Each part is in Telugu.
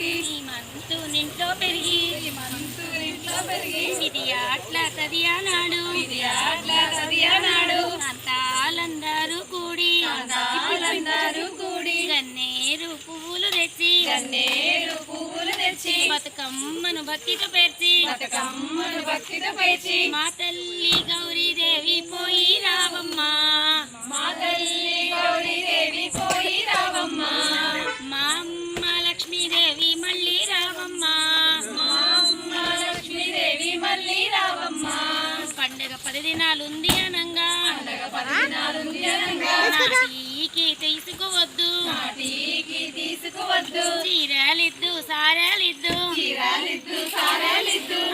పెరిగి మంతు నింట్లో పెరిగి మంతు పెరిగి ఇది అట్లా చదివానాడు ఇది అట్లా చదివానాడు అంతాలందరూ కూడి కూడి గన్నేరు పువ్వులు తెచ్చి గన్నేరు పువ్వులు తెచ్చి బతుకమ్మను భక్తితో పేర్చి బతుకమ్మను భక్తితో పేర్చి మా తల్లి గౌరీదేవి పోయి పదినాలు పది అనంగా. పండగ తీసుకోవద్దు తీసుకువద్దు. చీరాలిద్దు సారాలిద్దు.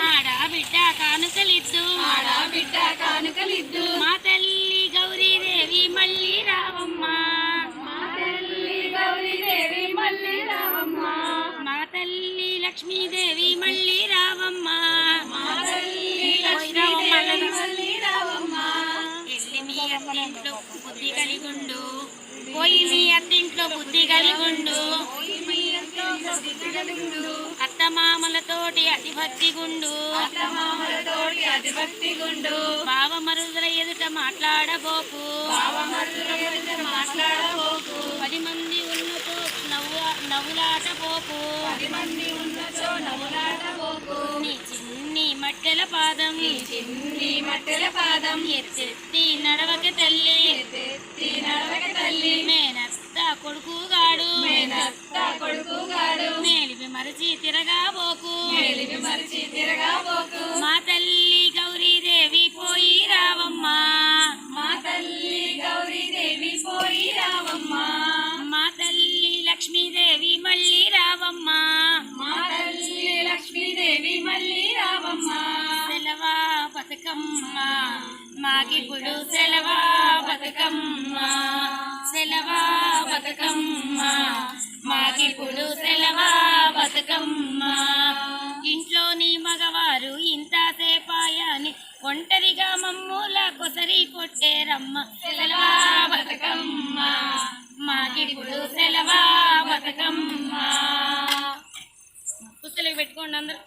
ఆడా బిడ్డ కానుకలిద్దు. ఆడ బిడ్డ కానుకలిద్దు మా తల్లి గౌరీదేవి మళ్ళీ రావమ్మ మా తల్లి గౌరీదేవి మళ్ళీ రావమ్మ. మా తల్లి లక్ష్మీదేవి మళ్ళీ బుద్ధి కలిగుండు. అత్తమామలతోటి అతి భక్తి గుండు. మామలతోటి అధిపతి గుండు. బావ మరుదుల ఎదుట మాట్లాడబోకు. పది మంది ఉన్నతో నవ్వు నవ్వులాట పోకు పది మంది ఉన్నచో నవ్వులాడబోకు నీ చిన్ని మట్టెల పాదం. చిన్ని మట్టెల పాదం. ఎత్తెత్తి నడవక తల్లి. మరచి తిరగాబోకు. మరిచి తిరగాబోకు. మా తల్లి గౌరీదేవి పోయి రావమ్మ. మా తల్లి గౌరీదేవి పోయి రావమ్మ. మా తల్లి లక్ష్మీదేవి మళ్ళీ రావమ్మ. మా తల్లి లక్ష్మీదేవి మళ్ళీ రావమ్మ. సెలవా బతుకమ్మ. మాకిప్పుడు సెలవా బతుకమ్మ. సెలవా బతుకమ్మ. మాకిప్పుడు సెలవా మగవారు ఇంతసేపాయని ఒంటరిగా మమ్మూల కొసరి కొట్టేరమ్మ. సెలవా బతుకమ్మ మాకిప్పుడు సెలవా బతుకమ్మ. పుస్తలకు పెట్టుకోండి అందరు.